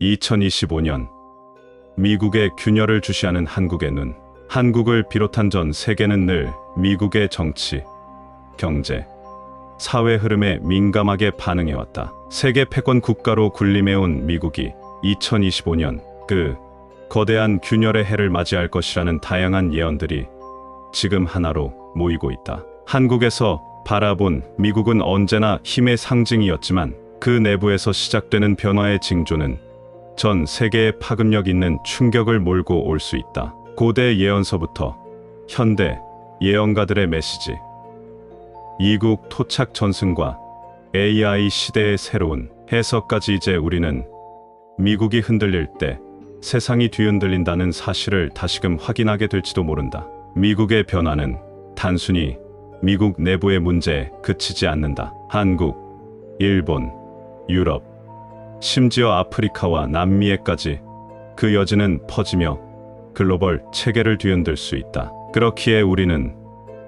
2025년 미국의 균열을 주시하는 한국의 눈. 한국을 비롯한 전 세계는 늘 미국의 정치, 경제, 사회 흐름에 민감하게 반응해왔다. 세계 패권 국가로 군림해온 미국이 2025년 그 거대한 균열의 해를 맞이할 것이라는 다양한 예언들이 지금 하나로 모이고 있다. 한국에서 바라본 미국은 언제나 힘의 상징이었지만 그 내부에서 시작되는 변화의 징조는 전 세계에 파급력 있는 충격을 몰고 올 수 있다. 고대 예언서부터 현대 예언가들의 메시지, 이국 토착 전승과 AI 시대의 새로운 해석까지 이제 우리는 미국이 흔들릴 때 세상이 뒤흔들린다는 사실을 다시금 확인하게 될지도 모른다. 미국의 변화는 단순히 미국 내부의 문제에 그치지 않는다. 한국, 일본, 유럽, 심지어 아프리카와 남미에까지 그 여지는 퍼지며 글로벌 체계를 뒤흔들 수 있다. 그렇기에 우리는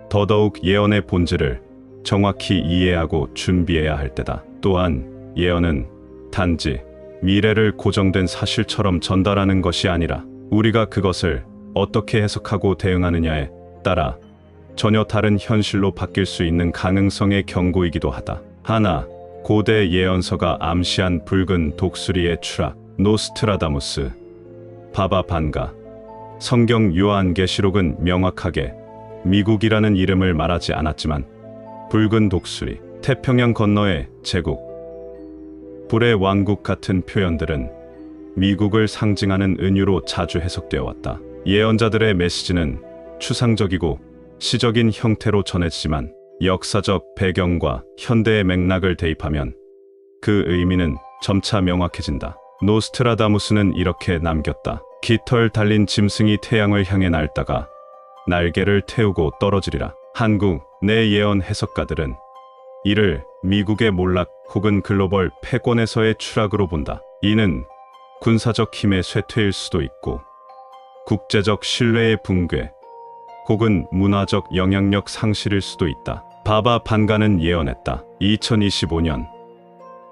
더더욱 예언의 본질을 정확히 이해하고 준비해야 할 때다. 또한 예언은 단지 미래를 고정된 사실처럼 전달하는 것이 아니라 우리가 그것을 어떻게 해석하고 대응하느냐에 따라 전혀 다른 현실로 바뀔 수 있는 가능성의 경고이기도 하다. 하나, 고대 예언서가 암시한 붉은 독수리의 추락, 노스트라다무스, 바바 반가, 성경 요한계시록은 명확하게 미국이라는 이름을 말하지 않았지만 붉은 독수리, 태평양 건너의 제국, 불의 왕국 같은 표현들은 미국을 상징하는 은유로 자주 해석되어 왔다. 예언자들의 메시지는 추상적이고 시적인 형태로 전해지지만 역사적 배경과 현대의 맥락을 대입하면 그 의미는 점차 명확해진다. 노스트라다무스는 이렇게 남겼다. 깃털 달린 짐승이 태양을 향해 날다가 날개를 태우고 떨어지리라. 한국 내 예언 해석가들은 이를 미국의 몰락 혹은 글로벌 패권에서의 추락으로 본다. 이는 군사적 힘의 쇠퇴일 수도 있고 국제적 신뢰의 붕괴 혹은 문화적 영향력 상실일 수도 있다. 바바 반가는 예언했다. 2025년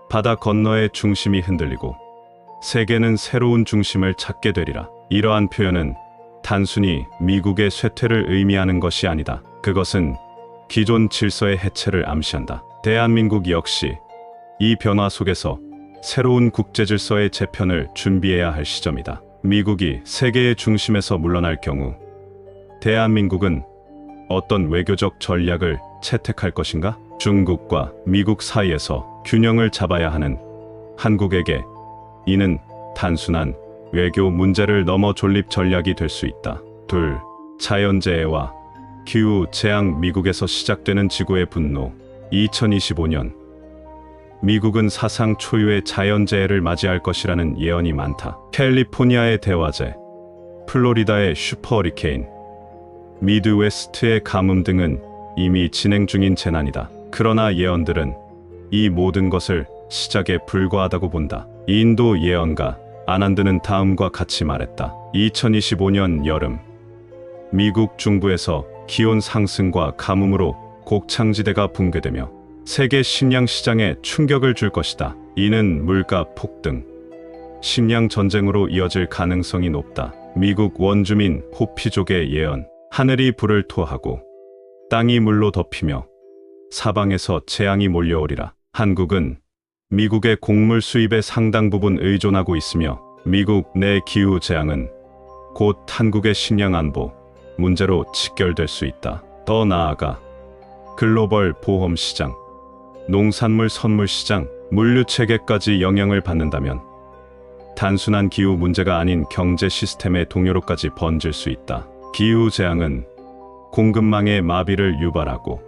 바다 건너의 중심이 흔들리고 세계는 새로운 중심을 찾게 되리라. 이러한 표현은 단순히 미국의 쇠퇴를 의미하는 것이 아니다. 그것은 기존 질서의 해체를 암시한다. 대한민국 역시 이 변화 속에서 새로운 국제 질서의 재편을 준비해야 할 시점이다. 미국이 세계의 중심에서 물러날 경우 대한민국은 어떤 외교적 전략을 채택할 것인가? 중국과 미국 사이에서 균형을 잡아야 하는 한국에게 이는 단순한 외교 문제를 넘어 존립 전략이 될 수 있다. 둘, 자연재해와 기후 재앙 미국에서 시작되는 지구의 분노. 2025년 미국은 사상 초유의 자연재해를 맞이할 것이라는 예언이 많다. 캘리포니아의 대화재, 플로리다의 슈퍼허리케인, 미드웨스트의 가뭄 등은 이미 진행 중인 재난이다. 그러나 예언들은 이 모든 것을 시작에 불과하다고 본다. 인도 예언가 아난드는 다음과 같이 말했다. 2025년 여름 미국 중부에서 기온 상승과 가뭄으로 곡창지대가 붕괴되며 세계 식량 시장에 충격을 줄 것이다. 이는 물가 폭등, 식량 전쟁으로 이어질 가능성이 높다. 미국 원주민 호피족의 예언. 하늘이 불을 토하고 땅이 물로 덮이며 사방에서 재앙이 몰려오리라. 한국은 미국의 곡물 수입의 상당 부분 의존하고 있으며 미국 내 기후 재앙은 곧 한국의 식량 안보 문제로 직결될 수 있다. 더 나아가 글로벌 보험 시장, 농산물 선물 시장, 물류 체계까지 영향을 받는다면 단순한 기후 문제가 아닌 경제 시스템의 동요로까지 번질 수 있다. 기후 재앙은 공급망의 마비를 유발하고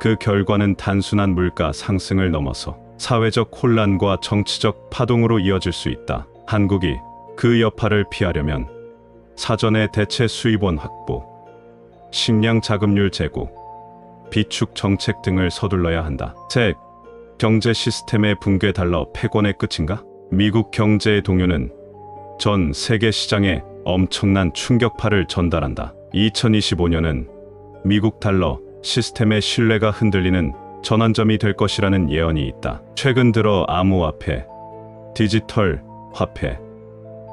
그 결과는 단순한 물가 상승을 넘어서 사회적 혼란과 정치적 파동으로 이어질 수 있다. 한국이 그 여파를 피하려면 사전에 대체 수입원 확보, 식량 자금률 제고, 비축 정책 등을 서둘러야 한다. 셋, 경제 시스템의 붕괴 달러 패권의 끝인가? 미국 경제의 동요는 전 세계 시장에 엄청난 충격파를 전달한다. 2025년은 미국 달러 시스템의 신뢰가 흔들리는 전환점이 될 것이라는 예언이 있다. 최근 들어 암호화폐, 디지털 화폐,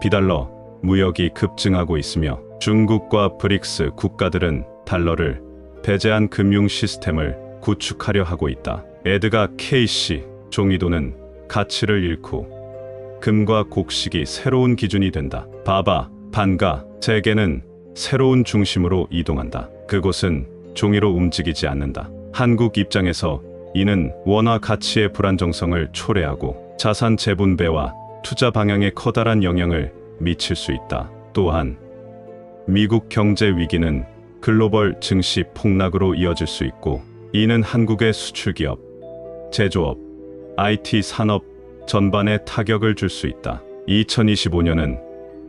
비달러, 무역이 급증하고 있으며 중국과 브릭스 국가들은 달러를 배제한 금융 시스템을 구축하려 하고 있다. 에드가 케이시 종이도는 가치를 잃고 금과 곡식이 새로운 기준이 된다. 바바, 반가, 세계는 새로운 중심으로 이동한다. 그곳은 종이로 움직이지 않는다. 한국 입장에서 이는 원화 가치의 불안정성을 초래하고 자산 재분배와 투자 방향에 커다란 영향을 미칠 수 있다. 또한 미국 경제 위기는 글로벌 증시 폭락으로 이어질 수 있고 이는 한국의 수출 기업, 제조업, IT 산업 전반에 타격을 줄 수 있다. 2025년은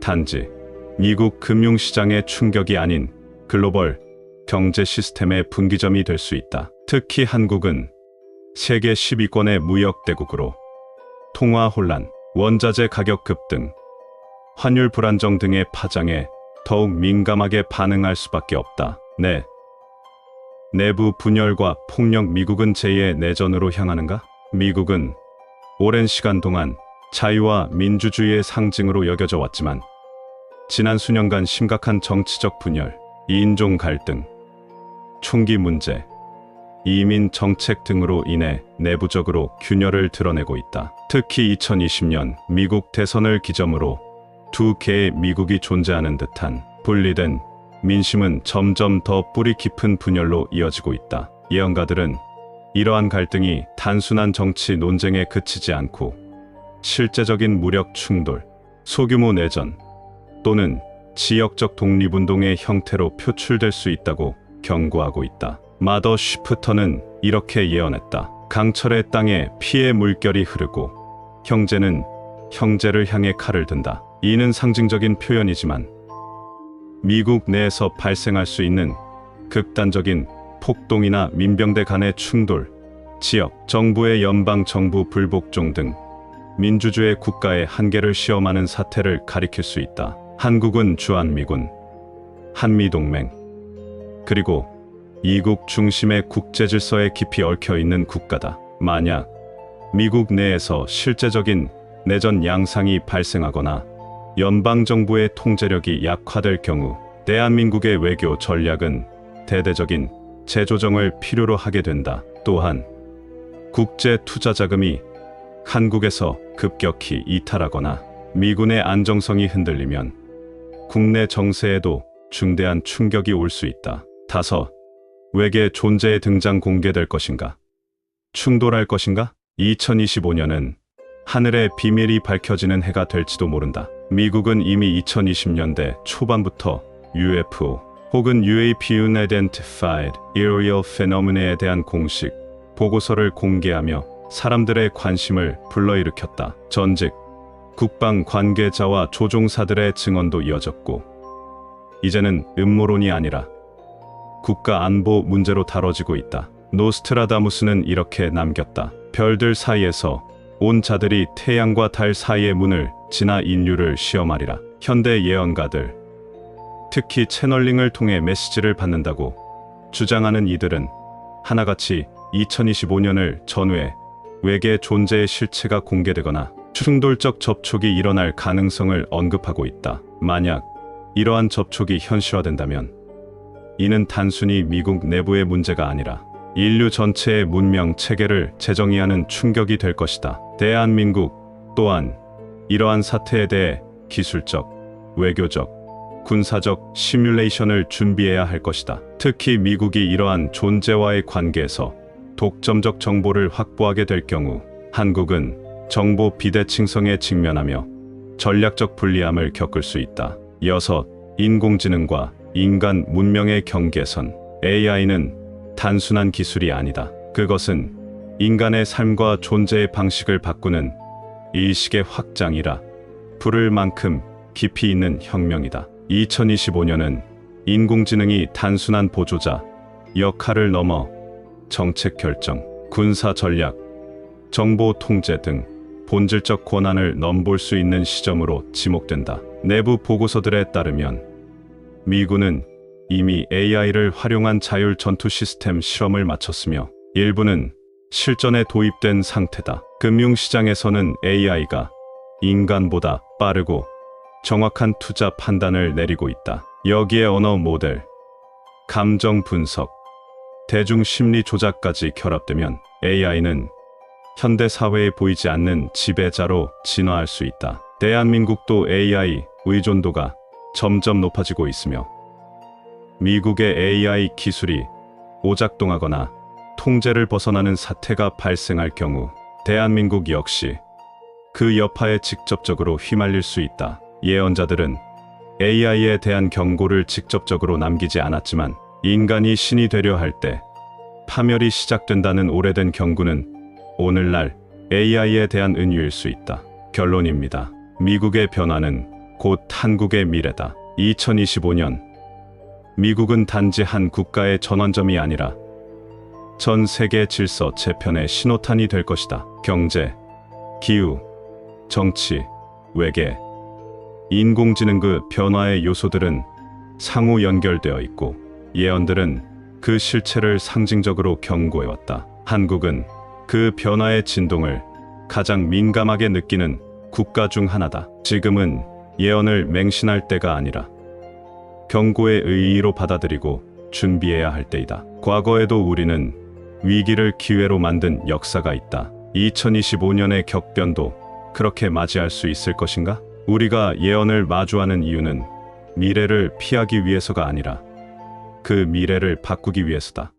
단지 미국 금융시장의 충격이 아닌 글로벌 경제 시스템의 분기점이 될 수 있다. 특히 한국은 세계 10위권의 무역대국으로 통화 혼란, 원자재 가격 급등, 환율 불안정 등의 파장에 더욱 민감하게 반응할 수밖에 없다. 네. 내부 분열과 폭력 미국은 제2의 내전으로 향하는가? 미국은 오랜 시간 동안 자유와 민주주의의 상징으로 여겨져 왔지만 지난 수년간 심각한 정치적 분열, 이인종 갈등, 총기 문제, 이민 정책 등으로 인해 내부적으로 균열을 드러내고 있다. 특히 2020년 미국 대선을 기점으로 두 개의 미국이 존재하는 듯한 분리된 민심은 점점 더 뿌리 깊은 분열로 이어지고 있다. 예언가들은 이러한 갈등이 단순한 정치 논쟁에 그치지 않고 실제적인 무력 충돌, 소규모 내전 또는 지역적 독립운동의 형태로 표출될 수 있다고 경고하고 있다. 마더 쉬프터는 이렇게 예언했다. 강철의 땅에 피의 물결이 흐르고 형제는 형제를 향해 칼을 든다. 이는 상징적인 표현이지만 미국 내에서 발생할 수 있는 극단적인 폭동이나 민병대 간의 충돌, 지역, 정부의 연방 정부 불복종 등 민주주의 국가의 한계를 시험하는 사태를 가리킬 수 있다. 한국은 주한미군, 한미동맹, 그리고 이국 중심의 국제 질서에 깊이 얽혀 있는 국가다. 만약 미국 내에서 실제적인 내전 양상이 발생하거나 연방정부의 통제력이 약화될 경우 대한민국의 외교 전략은 대대적인 재조정을 필요로 하게 된다. 또한 국제 투자 자금이 한국에서 급격히 이탈하거나 미군의 안정성이 흔들리면 국내 정세에도 중대한 충격이 올 수 있다. 다섯, 외계 존재의 등장 공개될 것인가? 충돌할 것인가? 2025년은 하늘의 비밀이 밝혀지는 해가 될지도 모른다. 미국은 이미 2020년대 초반부터 UFO 혹은 UAP Unidentified Aerial Phenomena에 대한 공식 보고서를 공개하며 사람들의 관심을 불러일으켰다. 전직 국방 관계자와 조종사들의 증언도 이어졌고 이제는 음모론이 아니라 국가 안보 문제로 다뤄지고 있다. 노스트라다무스는 이렇게 남겼다. 별들 사이에서 온 자들이 태양과 달 사이의 문을 지나 인류를 시험하리라. 현대 예언가들, 특히 채널링을 통해 메시지를 받는다고 주장하는 이들은 하나같이 2025년을 전후해 외계 존재의 실체가 공개되거나 충돌적 접촉이 일어날 가능성을 언급하고 있다. 만약 이러한 접촉이 현실화된다면 이는 단순히 미국 내부의 문제가 아니라 인류 전체의 문명 체계를 재정의하는 충격이 될 것이다. 대한민국 또한 이러한 사태에 대해 기술적, 외교적, 군사적 시뮬레이션을 준비해야 할 것이다. 특히 미국이 이러한 존재와의 관계에서 독점적 정보를 확보하게 될 경우 한국은 정보 비대칭성에 직면하며 전략적 불리함을 겪을 수 있다. 여섯, 인공지능과 인간 문명의 경계선 AI는 단순한 기술이 아니다. 그것은 인간의 삶과 존재의 방식을 바꾸는 의식의 확장이라 부를 만큼 깊이 있는 혁명이다. 2025년은 인공지능이 단순한 보조자 역할을 넘어 정책 결정, 군사 전략, 정보 통제 등 본질적 권한을 넘볼 수 있는 시점으로 지목된다. 내부 보고서들에 따르면 미군은 이미 AI를 활용한 자율 전투 시스템 실험을 마쳤으며 일부는 실전에 도입된 상태다. 금융시장에서는 AI가 인간보다 빠르고 정확한 투자 판단을 내리고 있다. 여기에 언어 모델, 감정 분석, 대중 심리 조작까지 결합되면 AI는 현대 사회에 보이지 않는 지배자로 진화할 수 있다. 대한민국도 AI 의존도가 점점 높아지고 있으며 미국의 AI 기술이 오작동하거나 통제를 벗어나는 사태가 발생할 경우 대한민국 역시 그 여파에 직접적으로 휘말릴 수 있다. 예언자들은 AI에 대한 경고를 직접적으로 남기지 않았지만 인간이 신이 되려 할 때 파멸이 시작된다는 오래된 경고는 오늘날 AI에 대한 은유일 수 있다. 결론입니다. 미국의 변화는 곧 한국의 미래다. 2025년 미국은 단지 한 국가의 전환점이 아니라 전 세계 질서 재편의 신호탄이 될 것이다. 경제, 기후, 정치, 외계, 인공지능 그 변화의 요소들은 상호 연결되어 있고 예언들은 그 실체를 상징적으로 경고해왔다. 한국은 그 변화의 진동을 가장 민감하게 느끼는 국가 중 하나다. 지금은 예언을 맹신할 때가 아니라 경고의 의의로 받아들이고 준비해야 할 때이다. 과거에도 우리는 위기를 기회로 만든 역사가 있다. 2025년의 격변도 그렇게 맞이할 수 있을 것인가? 우리가 예언을 마주하는 이유는 미래를 피하기 위해서가 아니라 그 미래를 바꾸기 위해서다.